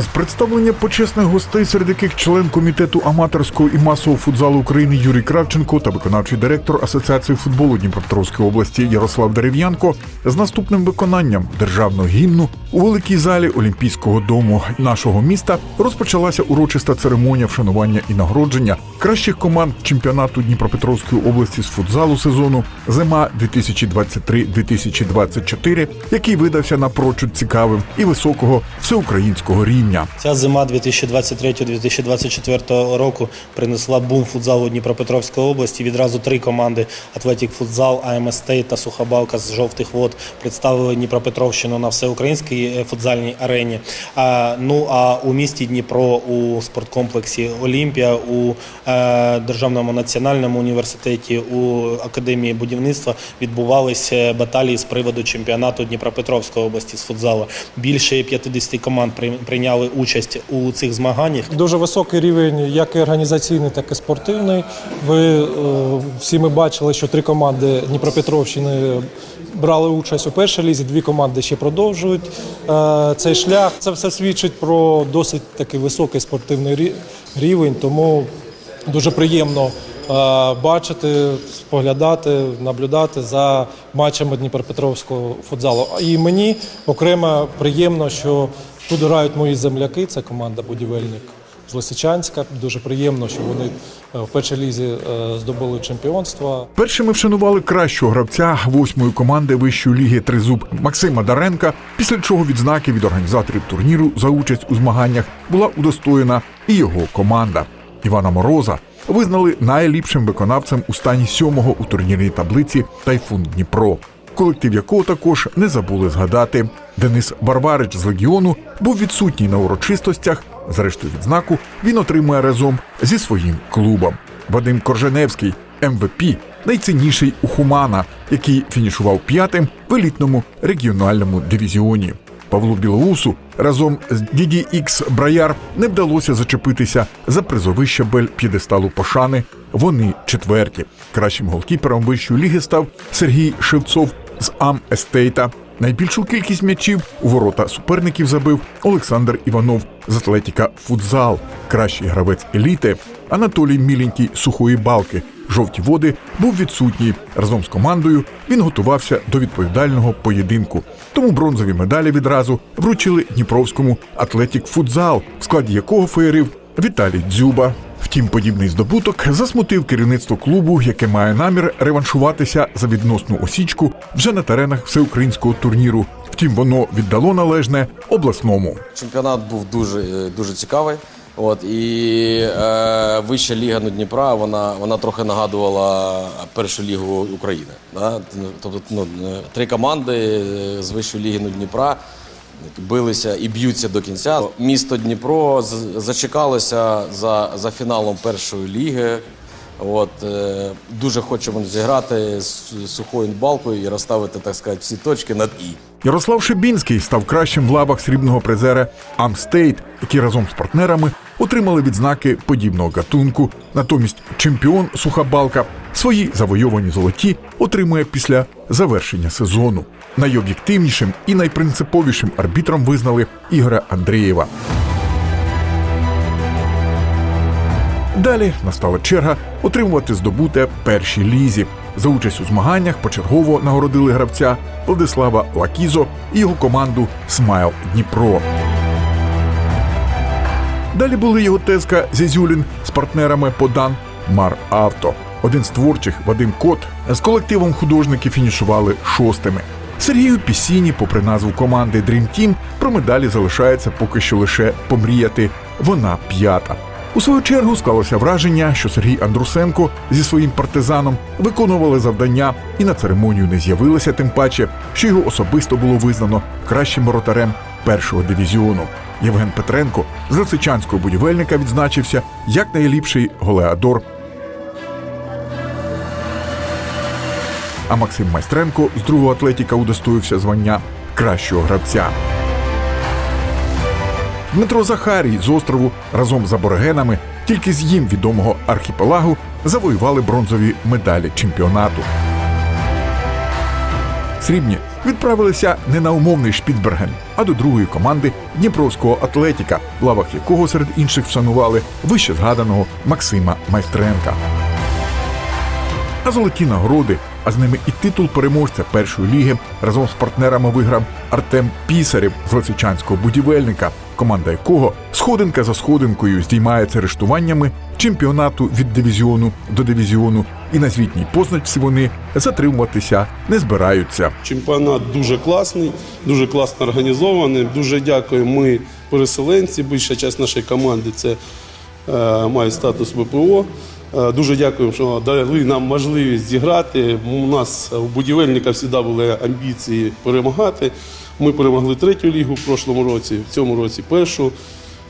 З представлення почесних гостей, серед яких член комітету аматорського і масового футзалу України Юрій Кравченко та виконавчий директор Асоціації футболу Дніпропетровської області Ярослав Дерев'янко з наступним виконанням державного гімну у великій залі Олімпійського дому нашого міста розпочалася урочиста церемонія вшанування і нагородження кращих команд чемпіонату Дніпропетровської області з футзалу сезону зима 2023-2024, який видався напрочуд цікавим і високого всеукраїнського рівня. Ця зима 2023-2024 року принесла бум футзалу Дніпропетровської області. Відразу три команди Атлетік Футзал, АМС Стейт та Сухобалка з жовтих вод представили Дніпропетровщину на всеукраїнській е, футзальній арені. Ну а у місті Дніпро у спорткомплексі Олімпія, у е, Державному національному університеті, у академії будівництва відбувалися баталії з приводу чемпіонату Дніпропетровської області з футзалу. Більше 50 команд при- прийняли участь у цих змаганнях. Дуже високий рівень, як і організаційний, так і спортивний. Ви е, всі ми бачили, що три команди Дніпропетровщини брали участь у першій лізі, дві команди ще продовжують е, цей шлях. Це все свідчить про досить такий високий спортивний рівень, тому дуже приємно е, бачити, споглядати, наблюдати за матчами Дніпропетровського футзалу. І мені окремо приємно, що тут грають мої земляки, це команда будівельник з Лисичанська. Дуже приємно, що вони е, в першій лізі е, здобули чемпіонство. Першими вшанували кращого гравця восьмої команди вищої ліги Тризуб Максима Даренка, після чого відзнаки від організаторів турніру за участь у змаганнях була удостоєна і його команда. Івана Мороза визнали найліпшим виконавцем у стані сьомого у турнірній таблиці Тайфун Дніпро, колектив якого також не забули згадати. Денис Варварич з легіону був відсутній на урочистостях. Зрештою, відзнаку він отримує разом зі своїм клубом. Вадим Корженевський МВП, найцінніший у Хумана, який фінішував п'ятим в елітному регіональному дивізіоні. Павлу Білоусу разом з Діді Ікс Браяр не вдалося зачепитися за призовий щабель п'єдесталу пошани. Вони четверті. Кращим голкіпером вищої ліги став Сергій Шевцов з Ам Естейта. Найбільшу кількість м'ячів у ворота суперників забив Олександр Іванов з Атлетіка Футзал. Кращий гравець еліти Анатолій Міленький сухої балки. Жовті води був відсутній. Разом з командою він готувався до відповідального поєдинку. Тому бронзові медалі відразу вручили Дніпровському Атлетік Футзал, в складі якого феєрив Віталій Дзюба. Втім, подібний здобуток засмутив керівництво клубу, яке має намір реваншуватися за відносну осічку вже на теренах всеукраїнського турніру. Втім, воно віддало належне обласному. Чемпіонат був дуже, е, дуже цікавий. От, і е, вища ліга ну, Дніпра вона, вона трохи нагадувала першу лігу України. Да? Тобто ну, е, три команди е, з вищої ліги ну, Дніпра билися і б'ються до кінця. Місто Дніпро зачекалося за, за фіналом першої ліги. От, е, дуже хочемо зіграти з сухою балкою і розставити, так сказати, всі точки над І. Ярослав Шибінський став кращим в лавах срібного призера Амстейт, які разом з партнерами отримали відзнаки подібного гатунку. Натомість чемпіон Сухабалка свої завойовані золоті отримує після завершення сезону. Найоб'єктивнішим і найпринциповішим арбітром визнали Ігоря Андрієва. Далі настала черга отримувати здобуте першій лізі. За участь у змаганнях почергово нагородили гравця Владислава Лакізо і його команду Смайл Дніпро. Далі були його тезка Зязюлін з партнерами Подан Мар Авто. Один з творчих Вадим Кот з колективом художників фінішували шостими. Сергію Пісіні, попри назву команди Dream Team, про медалі залишається поки що лише помріяти. Вона п'ята. У свою чергу склалося враження, що Сергій Андрусенко зі своїм партизаном виконували завдання і на церемонію не з'явилися, тим паче, що його особисто було визнано кращим воротарем першого дивізіону. Євген Петренко з Лисичанського будівельника відзначився як найліпший голеадор. А Максим Майстренко з другого атлетіка удостоївся звання кращого гравця. Дмитро Захарій з острову разом з аборигенами, тільки з їм відомого архіпелагу, завоювали бронзові медалі чемпіонату. Срібні відправилися не на умовний Шпіцберген, а до другої команди Дніпровського Атлетіка, в лавах якого серед інших вшанували вище згаданого Максима Майстренка. А золоті нагороди, а з ними і титул переможця першої ліги разом з партнерами виграв Артем Пісарєв з Лисичанського будівельника, команда якого сходинка за сходинкою здіймається арештуваннями чемпіонату від дивізіону до дивізіону, і на звітній позначці вони затримуватися не збираються. Чемпіонат дуже класний, дуже класно організований. Дуже дякуємо. Ми переселенці. Більша частина нашої команди це е, має статус ВПО. Е, Дуже дякуємо, що дали нам можливість зіграти. У нас у будівельника завжди були амбіції перемагати. Ми перемогли третю лігу в прошлому році, в цьому році першу.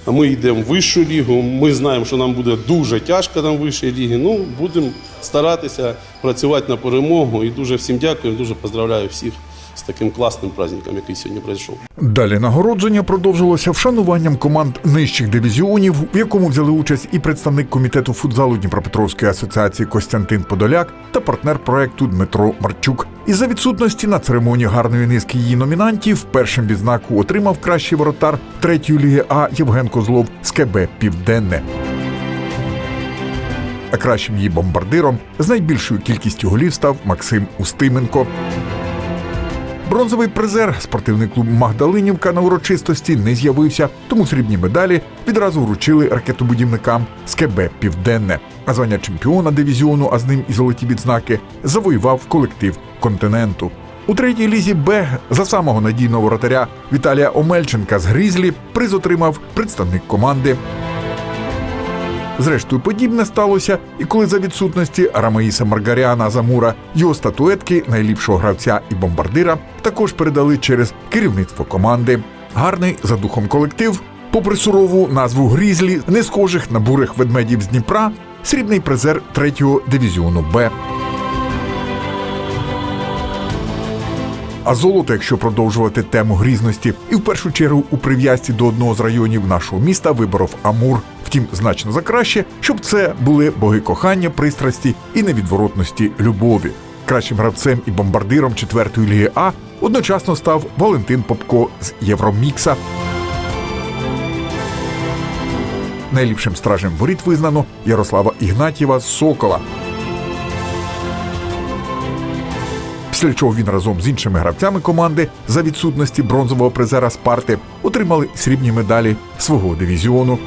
Ми йдемо в вищу лігу. Ми знаємо, що нам буде дуже тяжко там вищій лігі. Ну, будемо старатися працювати на перемогу. І дуже всім дякую, дуже поздравляю всіх з таким класним праздником, який сьогодні пройшов. Далі нагородження продовжилося вшануванням команд нижчих дивізіонів, в якому взяли участь і представник комітету футзалу Дніпропетровської асоціації Костянтин Подоляк та партнер проекту Дмитро Марчук. Із-за відсутності на церемонії гарної низки її номінантів першим відзнаку отримав кращий воротар третьої ліги А Євген Козлов з КБ Південне. А кращим її бомбардиром з найбільшою кількістю голів став Максим Устименко. Бронзовий призер спортивний клуб Магдалинівка на урочистості не з'явився, тому срібні медалі відразу вручили ракетобудівникам з КБ Південне. А звання чемпіона дивізіону, а з ним і золоті відзнаки, завоював колектив континенту. У третій лізі Б за самого надійного воротаря Віталія Омельченка з Грізлі приз отримав представник команди. Зрештою, подібне сталося, і коли за відсутності Рамаїса Маргаріана Замура його статуетки найліпшого гравця і бомбардира також передали через керівництво команди. Гарний за духом колектив, попри сурову назву Грізлі, не схожих на бурих ведмедів з Дніпра, срібний призер третього дивізіону Б. А золото, якщо продовжувати тему грізності, і в першу чергу у прив'язці до одного з районів нашого міста виборов Амур. Втім, значно за краще, щоб це були боги кохання, пристрасті і невідворотності любові. Кращим гравцем і бомбардиром четвертої ліги А одночасно став Валентин Попко з Євромікса. Найліпшим стражем воріт визнано Ярослава Ігнатєва з Сокола. Після чого він разом з іншими гравцями команди за відсутності бронзового призера Спарти отримали срібні медалі свого дивізіону.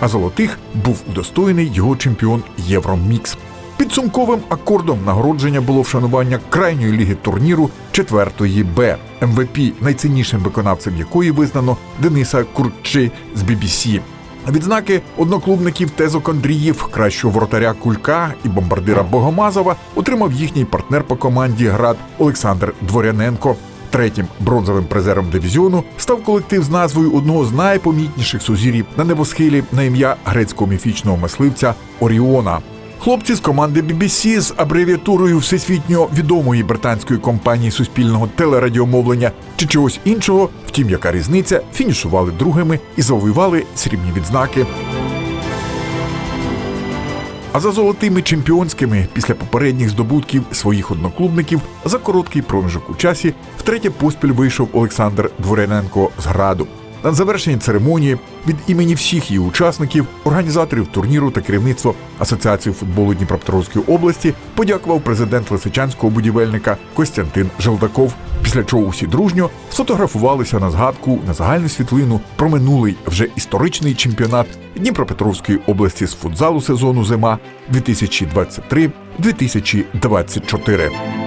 А золотих був удостоєний його чемпіон Євромікс. Підсумковим акордом нагородження було вшанування крайньої ліги турніру четвертої Б. МВП, найціннішим виконавцем якої визнано Дениса Курчи з BBC. Відзнаки одноклубників Тезо Кондріїв, кращого воротаря Кулька і бомбардира Богомазова отримав їхній партнер по команді Град Олександр Дворяненко. Третім бронзовим призером дивізіону став колектив з назвою одного з найпомітніших сузір'їв на небосхилі на ім'я грецького міфічного мисливця Оріона. Хлопці з команди BBC з абревіатурою всесвітньо відомої британської компанії суспільного телерадіомовлення чи чогось іншого, втім, яка різниця, фінішували другими і завоювали срібні відзнаки. А за золотими чемпіонськими після попередніх здобутків своїх одноклубників за короткий проміжок у часі втретє поспіль вийшов Олександр Дворяненко з граду. На завершенні церемонії від імені всіх її учасників, організаторів турніру та керівництво Асоціації футболу Дніпропетровської області подякував президент Лисичанського будівельника Костянтин Желдаков. Після чого усі дружньо сфотографувалися на згадку на загальну світлину про минулий вже історичний чемпіонат Дніпропетровської області з футзалу сезону зима 2023-2024.